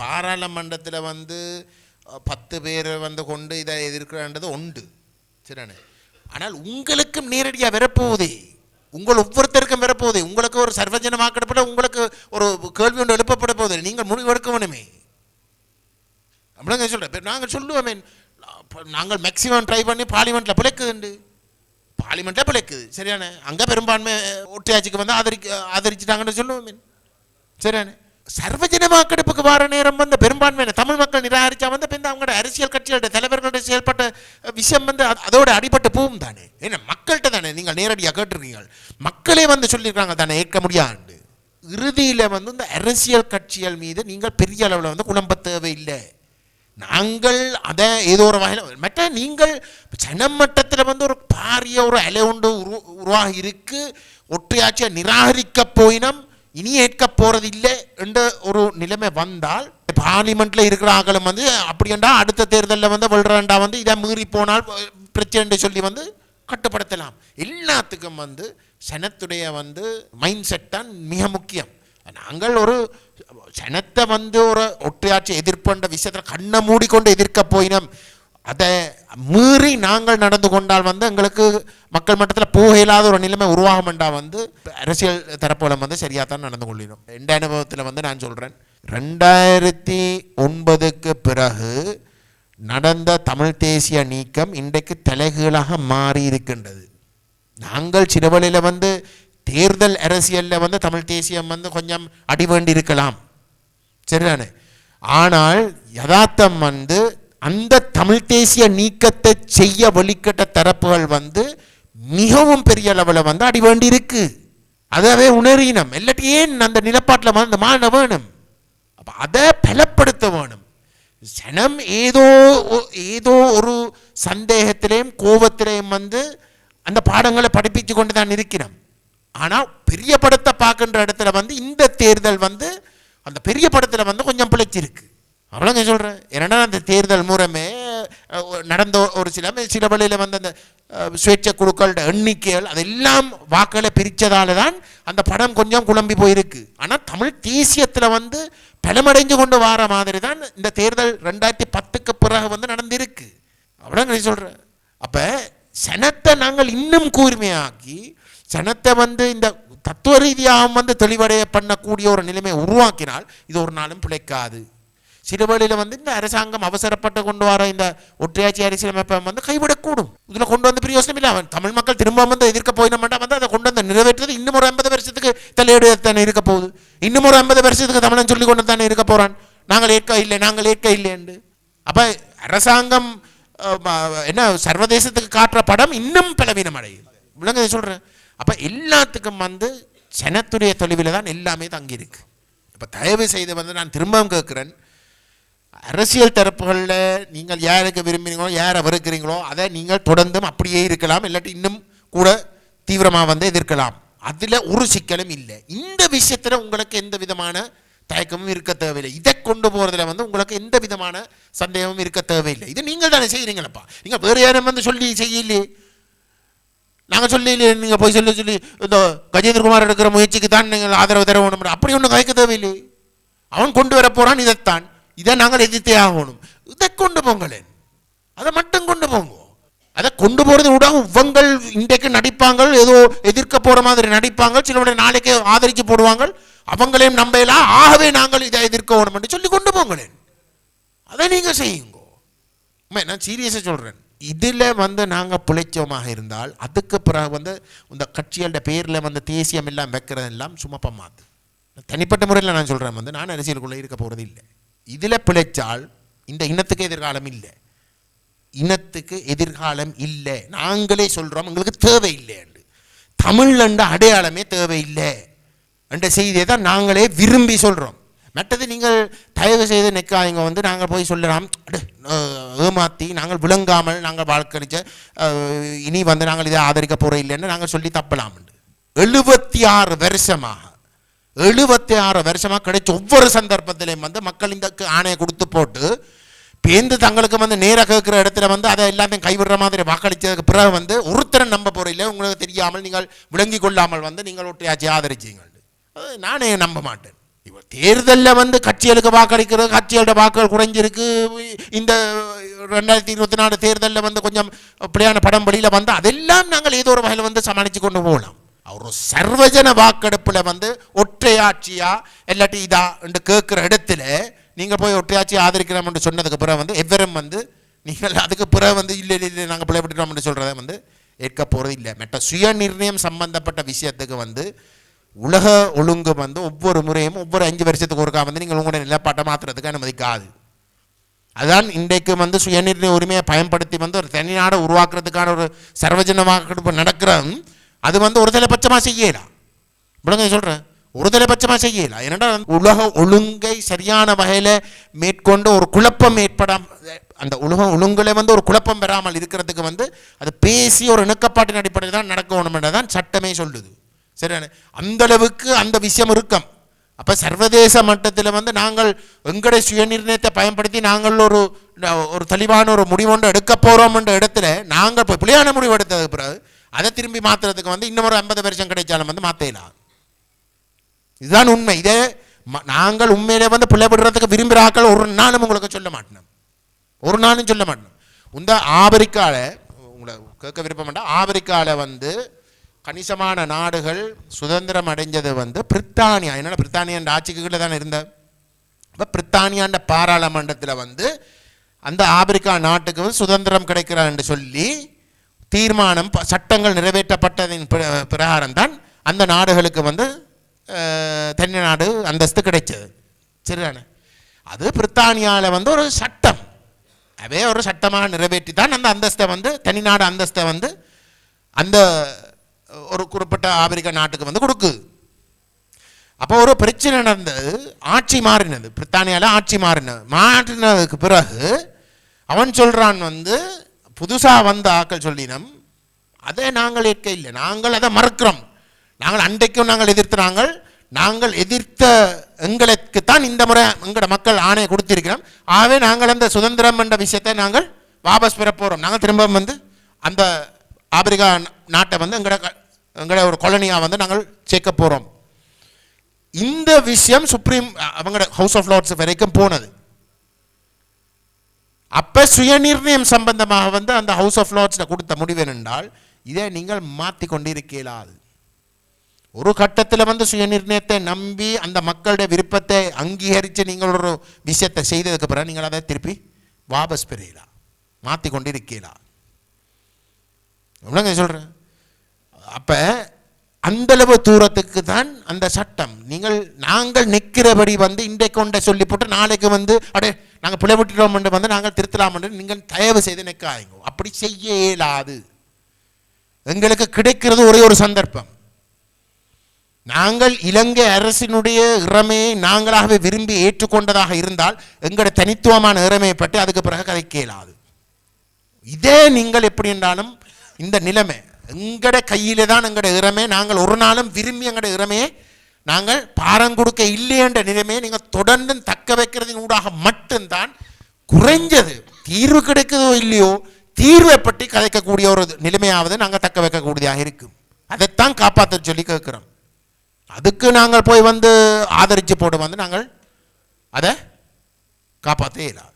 பாராளுமன்றத்தில் வந்து பத்து பேர் வந்து கொண்டு இதை எதிர்க்கிறான்றது உண்டு. சரிண்ணே ஆனால் உங்களுக்கும் நேரடியாக வரப்போகுதே. உங்கள் ஒவ்வொருத்தருக்கும் வரப்போகுது. உங்களுக்கு ஒரு சர்வஜனமாக்கப்பட்ட உங்களுக்கு ஒரு கேள்வி ஒன்று எழுப்பப்பட போகுது. நீங்கள் முடிவு எடுக்க வேணுமே அப்படிங்க சொல்கிறேன் நாங்கள் சொல்லுவோமே நாங்கள் மேக்ஸிமம் ட்ரை பண்ணி பார்லிமெண்ட்டில் பிழைக்குதுண்டு பார்லிமெண்ட்டில் பிழைக்குது. சரியானே அங்கே பெரும்பான்மை ஒற்றையாட்சிக்கு வந்து ஆதரிக்க ஆதரிச்சிட்டாங்கன்னு சொல்லுவோமே. சரியானே சர்வஜனமாக்கெடுப்புக்கு வர நேரம் வந்து பெரும்பான்மையான தமிழ் மக்கள் நிராகரிச்சா வந்து பின் அவங்களோட அரசியல் கட்சிகளோட தலைவர்களோட செயல்பட்ட விஷயம் வந்து அது- அதோட அடிபட்டு போகும் தானே. ஏன்னா மக்கள்கிட்ட தானே நீங்கள் நேரடியாக கேட்டிருக்கீங்க மக்களே வந்து சொல்லியிருக்காங்க தானே ஏற்க முடியாது இறுதியில் வந்து இந்த அரசியல் கட்சிகள் மீது நீங்கள் பெரிய அளவில் வந்து குழம்ப தேவையில்லை. நாங்கள் அதை ஏதோ ஒரு வகையில் மற்ற நீங்கள் ஜனமட்டத்தில் வந்து ஒரு பாரிய ஒரு அலை உண்டு உரு உருவாகி இருக்கு. ஒற்றையாட்சியை நிராகரிக்க போயினம். இனி ஏற்க போறது இல்லை என்ற ஒரு நிலைமை வந்தால் பார்லிமெண்ட்ல இருக்கிற ஆக்களும் வந்து அப்படியண்டா அடுத்த தேர்தலில் வந்து வெல்றாண்டா வந்து இதை மீறி போனால் பிரச்சனை சொல்லி வந்து கட்டுப்படுத்தலாம். எல்லாத்துக்கும் வந்து சனத்துடைய வந்து மைண்ட் செட் தான் மிக முக்கியம். நாங்கள் ஒரு சனத்தை வந்து ஒரு ஒற்றையாட்சி எதிர்ப்புன்ற விஷயத்தில் கண்ணை மூடிக்கொண்டு எதிர்க்க போயினோம். அதை மீறி நாங்கள் நடந்து கொண்டால் வந்து எங்களுக்கு மக்கள் மட்டத்தில் போக இல்லாத ஒரு நிலைமை உருவாகுமெண்டா வந்து அரசியல் தரப்புல வந்து சரியாக தான் நடந்து கொள்ளிடும் எந்த அனுபவத்தில் வந்து நான் சொல்கிறேன் ரெண்டாயிரத்தி ஒன்பதுக்கு பிறகு நடந்த தமிழ் தேசிய நீக்கம் இன்றைக்கு தலைகீழாக மாறி இருக்கின்றது. நாங்கள் சிறுவழியில் வந்து தேர்தல் அரசியலில் வந்து தமிழ் தேசியம் வந்து கொஞ்சம் அடி வேண்டி இருக்கலாம். சரிதானே? ஆனால் யதார்த்தம் வந்து அந்த தமிழ் தேசிய நீக்கத்தை செய்ய வழிகட்ட தரப்புகள் வந்து மிகவும் பெரிய அளவில் வந்து அடி வேண்டி இருக்கு அதாவே உணரினம். இல்லாட்டி ஏன் அந்த நிலப்பாட்டில் வந்து மாற வேணும்? அப்போ அதை பலப்படுத்த வேணும். ஜனம் ஏதோ ஏதோ ஒரு சந்தேகத்திலேயும் கோபத்திலேயும் வந்து அந்த பாடங்களை படிப்பிச்சு கொண்டு தான் இருக்கிறோம். ஆனால் பெரிய படத்தை பார்க்கின்ற இடத்துல வந்து இந்த தேர்தல் வந்து அந்த பெரிய படத்தில் வந்து கொஞ்சம் பிழைச்சிருக்கு. அவ்வளோங்க சொல்கிறேன் ஏன்னா அந்த தேர்தல் மூலமே நடந்த ஒரு சில சில வழியில் வந்து அந்த சுயேட்சை குழுக்களோட எண்ணிக்கைகள் அதெல்லாம் வாக்களை பிரித்ததால தான் அந்த படம் கொஞ்சம் குழம்பி போயிருக்கு. ஆனால் தமிழ் தேசியத்தில் வந்து பலமடைஞ்சு கொண்டு வர மாதிரி தான் இந்த தேர்தல் ரெண்டாயிரத்தி பத்துக்கு பிறகு வந்து நடந்திருக்கு. அவ்வளோங்க நீ சொல்கிறேன் அப்போ சனத்தை நாங்கள் இன்னும் கூர்மையாக்கி சனத்தை வந்து இந்த தத்துவ ரீதியாக வந்து தெளிவடைய பண்ணக்கூடிய ஒரு நிலைமையை உருவாக்கினால் இது ஒரு நாளும் பிழைக்காது. சிறுவழியில் வந்து இந்த அரசாங்கம் அவசரப்பட்டு கொண்டு வர இந்த ஒற்றையாட்சி அரசியலமைப்பை வந்து கைவிடக்கூடும். இதில் கொண்டு வந்து பிரயோசனம் இல்லை. அவன் தமிழ் மக்கள் திரும்ப வந்து எதிர்க்க போயிட மாட்டான் வந்து அதை கொண்டு வந்து நிறைவேற்றுறது இன்னும் ஒரு ஐம்பது வருஷத்துக்கு தலையீடு தானே இருக்க போகுது. இன்னும் ஒரு ஐம்பது வருஷத்துக்கு தமிழன் சொல்லி கொண்டு தானே இருக்க போகிறான் நாங்கள் ஏற்க இல்லை நாங்கள் ஏற்க இல்லைன்னு அப்போ அரசாங்கம் என்ன சர்வதேசத்துக்கு காட்டுற படம் இன்னும் பலவீனம் அடையுது. விளங்க சொல்கிறேன் அப்போ எல்லாத்துக்கும் வந்து சனத்துடைய தொலைவில் தான் எல்லாமே தங்கியிருக்கு. இப்போ தயவு செய்து வந்து நான் திரும்பவும் கேட்குறேன். அரசியல் தரப்புகளில் நீங்கள் யாருக்கு விரும்புகிறீங்களோ யாரை வெறுக்கிறீங்களோ அதை நீங்கள் தொடர்ந்தும் அப்படியே இருக்கலாம். இல்லாட்டி இன்னும் கூட தீவிரமாக வந்து எதிர்க்கலாம். அதில் ஒரு சிக்கலும் இல்லை. இந்த விஷயத்தில் உங்களுக்கு எந்த விதமான தயக்கமும் இருக்க தேவையில்லை. இதை கொண்டு போகிறதுல வந்து உங்களுக்கு எந்த விதமான சந்தேகமும் இருக்க தேவையில்லை. இது நீங்கள் தானே செய்கிறீங்களப்பா? நீங்கள் வேறு யாரும் வந்து சொல்லி செய்யலையே. நாங்கள் சொல்லலையே நீங்கள் போய் சொல்லி சொல்லி இந்த கஜேந்திரகுமார் எடுக்கிற முயற்சிக்கு தான் நீங்கள் ஆதரவு தர வேணும் அப்படி ஒன்றும் கயக்க தேவையில்லை. அவன் கொண்டு வர போகிறான் இதைத்தான். இதை நாங்கள் எதிர்த்தே ஆகணும். இதை கொண்டு போங்களேன். அதை மட்டும் கொண்டு போங்க. அதை கொண்டு போகிறது விட இவங்கள் இன்றைக்கு நடிப்பாங்க ஏதோ எதிர்க்க போகிற மாதிரி நடிப்பாங்க சிலவுடைய நாளைக்கு ஆதரிக்க போடுவாங்க. அவங்களையும் நம்பலாம் ஆகவே நாங்கள் இதை எதிர்க்க வேணும் என்று சொல்லி கொண்டு போங்களேன். அதை நீங்கள் செய்யுங்க. நான் சீரியஸாக சொல்கிறேன் இதில் வந்து நாங்கள் பிழைச்சோமாக இருந்தால் அதுக்கு பிறகு வந்து இந்த கட்சிகளோட பேரில் வந்து தேசியம் எல்லாம் வைக்கிறதெல்லாம் சும்மா பம்மாது தனிப்பட்ட முறையில் நான் சொல்கிறேன் வந்து நான் அரசியலுக்குள்ளே இருக்க போகிறது இல்லை. இதில் பிழைச்சால் இந்த இனத்துக்கு எதிர்காலம் இல்லை. இனத்துக்கு எதிர்காலம் இல்லை. நாங்களே சொல்கிறோம் எங்களுக்கு தேவையில்லை என்று. தமிழ்லண்ட அடையாளமே தேவையில்லை என்ற செய்தியை தான் நாங்களே விரும்பி சொல்கிறோம் மற்றது நீங்கள் தயவு செய்து நிற்காதீங்க வந்து நாங்கள் போய் சொல்லலாம். ஏமாற்றி நாங்கள் விளங்காமல் நாங்கள் வாழ்க்கணிச்ச இனி வந்து நாங்கள் இதை ஆதரிக்க போகிற இல்லைன்னு நாங்கள் சொல்லி தப்பலாம் எழுபத்தி ஆறு வருஷமாக எழுபத்தி ஆறு வருஷமாக கிடைச்ச ஒவ்வொரு சந்தர்ப்பத்திலையும் வந்து மக்கள் இந்த ஆணையை கொடுத்து போட்டு பேந்து தங்களுக்கு வந்து நேராக கேட்குற இடத்துல வந்து அதை எல்லாத்தையும் கைவிடுற மாதிரி வாக்களித்ததுக்கு பிறகு வந்து ஒருத்தரன் நம்ப போகிறீங்களே உங்களுக்கு தெரியாமல் நீங்கள் விளங்கி கொள்ளாமல் வந்து நீங்கள் ஒற்றையாச்சி ஆதரிச்சீங்க. நானே நம்ப மாட்டேன். இவர் தேர்தலில் வந்து கட்சிகளுக்கு வாக்களிக்கிறது கட்சிகளோட வாக்குகள் குறைஞ்சிருக்கு. இந்த ரெண்டாயிரத்தி இருபத்தி நாலு தேர்தலில் வந்து கொஞ்சம் அப்படியான படம் வெளியில் வந்து அதெல்லாம் நாங்கள் ஏதோ ஒரு வகையில் வந்து சமாளித்து கொண்டு போகலாம். ஒரு சர்வஜன வாக்கெடுப்பில் வந்து ஒற்றையாட்சியா இல்லாட்டி இதா என்று கேட்குற இடத்துல நீங்கள் போய் ஒற்றையாட்சி ஆதரிக்கிறோம்னு சொன்னதுக்கு பிறகு வந்து எவரும் வந்து நீங்கள் அதுக்கு பிறகு வந்து இல்லை இல்லை இல்லை நாங்கள் பிள்ளைப்பட்டுட்டோம்னு சொல்கிறத வந்து ஏற்க போகிறது இல்லை. மற்ற சுய நிர்ணயம் சம்பந்தப்பட்ட விஷயத்துக்கு வந்து உலக ஒழுங்கு வந்து ஒவ்வொரு முறையும் ஒவ்வொரு அஞ்சு வருஷத்துக்கு ஒருக்கா வந்து நீங்கள் உங்களுடைய நிலப்பாட்டை மாற்றுறதுக்கு அனுமதிக்காது. அதுதான் இன்றைக்கு வந்து சுயநிர்ணய உரிமையை பயன்படுத்தி வந்து ஒரு தனிநாடு உருவாக்குறதுக்கான ஒரு சர்வஜன வாக்கெடுப்பு நடக்கிற அது வந்து ஒரு தலைபட்சமாக செய்யலாம் விடுங்க சொல்கிறேன் ஒரு தலைபட்சமாக செய்யலாம் ஏன்னா உலக ஒழுங்கை சரியான வகையில் மேற்கொண்டு ஒரு குழப்பம் ஏற்படாம அந்த உலக ஒழுங்குல வந்து ஒரு குழப்பம் பெறாமல் இருக்கிறதுக்கு வந்து அது பேசி ஒரு இணக்கப்பாட்டின் அடிப்படையில் தான் நடக்கணும் தான் சட்டமே சொல்லுது. சரியான அந்தளவுக்கு அந்த விஷயம் இருக்கும் அப்போ சர்வதேச மட்டத்தில் வந்து நாங்கள் எங்களுடைய சுயநிர்ணயத்தை பயன்படுத்தி நாங்கள் ஒரு ஒரு தெளிவான ஒரு முடிவொன்று எடுக்க போகிறோம்ன்ற இடத்துல நாங்கள் இப்போ பிள்ளையான முடிவு எடுத்ததுக்கு பிறகு அதை திரும்பி மாற்றுறதுக்கு வந்து இன்னும் ஒரு ஐம்பது வருஷம் கிடைச்சாலும் வந்து மாற்றலாம் இதுதான் உண்மை. இதே ம- நாங்கள் உண்மையிலே வந்து பிள்ளை விடுறதுக்கு விரும்புகிற ஆக்கள் ஒரு நாளும் உங்களுக்கு சொல்ல மாட்டோம் ஒரு நாளும் சொல்ல மாட்டோம் இந்த ஆப்பிரிக்காவில் உங்களை கேட்க விருப்பம் ஆபிரிக்காவில் வந்து கணிசமான நாடுகள் சுதந்திரம் அடைஞ்சது வந்து பிரித்தானியா. என்னென்ன பிரித்தானியாண்ட ஆட்சிக்கு கீழே தானே இருந்த. இப்போ பிரித்தானியாண்ட பாராளுமன்றத்தில் வந்து அந்த ஆப்பிரிக்கா நாட்டுக்கு வந்து சுதந்திரம் கிடைக்கிறான்னு சொல்லி தீர்மானம் ப- சட்டங்கள் நிறைவேற்றப்பட்டதின் பிரகாரம் தான் அந்த நாடுகளுக்கு வந்து தென்னை நாடு அந்தஸ்து கிடைச்சது. சரிதானே? அது பிரித்தானியாவில் வந்து ஒரு சட்டம். அதே ஒரு சட்டமாக நிறைவேற்றி தான் அந்த அந்தஸ்தை வந்து தனிநாடு அந்தஸ்தை வந்து அந்த ஒரு குறிப்பிட்ட ஆப்பிரிக்க நாட்டுக்கு வந்து கொடுக்குது அப்போ ஒரு பிரச்சனை நடந்தது ஆட்சி மாறினது. பிரித்தானியாவில் ஆட்சி மாறினது மாற்றினதுக்கு பிறகு அவன் சொல்கிறான் வந்து புதுசாக வந்த ஆக்கள் சொல்லினம் அதை நாங்கள் ஏற்க இல்லை. நாங்கள் அதை மறக்கிறோம். நாங்கள் அன்றைக்கும் நாங்கள் எதிர்த்து நாங்கள் நாங்கள் எதிர்த்த எங்களுக்கு தான் இந்த முறை எங்களோட மக்கள் ஆணையை கொடுத்திருக்கிறோம். ஆகவே நாங்கள் அந்த சுதந்திரம் என்ற விஷயத்தை நாங்கள் வாபஸ் பெற போகிறோம் நாங்கள் திரும்ப வந்து அந்த ஆப்பிரிக்கா நாட்டை வந்து எங்களோட க- எங்களோட ஒரு கொலனியாக வந்து நாங்கள் சேர்க்க போகிறோம் இந்த விஷயம் சுப்ரீம் அவங்களோட ஹவுஸ் ஆஃப் லார்ட்ஸ் வரைக்கும் போனது. அப்போ சுயநிர்ணயம் சம்பந்தமாக வந்து அந்த ஹவுஸ் ஆஃப் லார்ட்ஸில் கொடுத்த முடிவு என்றால் இதை நீங்கள் மாற்றி கொண்டிருக்கலாது ஒரு கட்டத்தில் வந்து சுயநிர்ணயத்தை நம்பி அந்த மக்களுடைய விருப்பத்தை அங்கீகரித்து நீங்கள் ஒரு விஷயத்தை செய்ததுக்கு பிறகு நீங்கள் அதை திருப்பி வாபஸ் பெறலாம் மாற்றி கொண்டிருக்கலாம் எவ்வளோங்க சொல்கிறேன் அப்போ அந்தளவு தூரத்துக்கு தான் அந்த சட்டம். நீங்கள் நாங்கள் நிற்கிறபடி வந்து இன்றைக்கு ஒன்றை சொல்லி போட்டு நாளைக்கு வந்து அடே நாங்கள் பிழை விட்டுட்டோம் வந்து நாங்கள் திருத்தலாம் நீங்கள் தயவு செய்து நிற்காதீங்க. அப்படி செய்ய இயலாது. எங்களுக்கு கிடைக்கிறது ஒரே ஒரு சந்தர்ப்பம். நாங்கள் இலங்கை அரசினுடைய இறமையை நாங்களாகவே விரும்பி ஏற்றுக்கொண்டதாக இருந்தால் எங்களுடைய தனித்துவமான இறமையை பற்றி அதுக்கு பிறகு கதைக்க இயலாது. இதே நீங்கள் எப்படி என்றாலும் இந்த நிலைமை எங்கட கையிலே தான் எங்கட இறமே. நாங்கள் ஒரு நாளும் விரும்பி எங்கட இறமே. நாங்கள் பாரம் கொடுக்க இல்லையென்ற நிலைமையை நீங்கள் தொடர்ந்து தக்க வைக்கிறதின் ஊடாக மட்டும்தான் குறைஞ்சது. தீர்வு கிடைக்குதோ இல்லையோ தீர்வை பற்றி கதைக்கக்கூடிய ஒரு நிலைமையாவது நாங்கள் தக்க வைக்கக்கூடியதாக இருக்கும். அதைத்தான் காப்பாற்ற சொல்லி கேட்குறோம். அதுக்கு நாங்கள் போய் வந்து ஆதரித்து போட்டு வந்து நாங்கள் அதை காப்பாற்ற இயலாது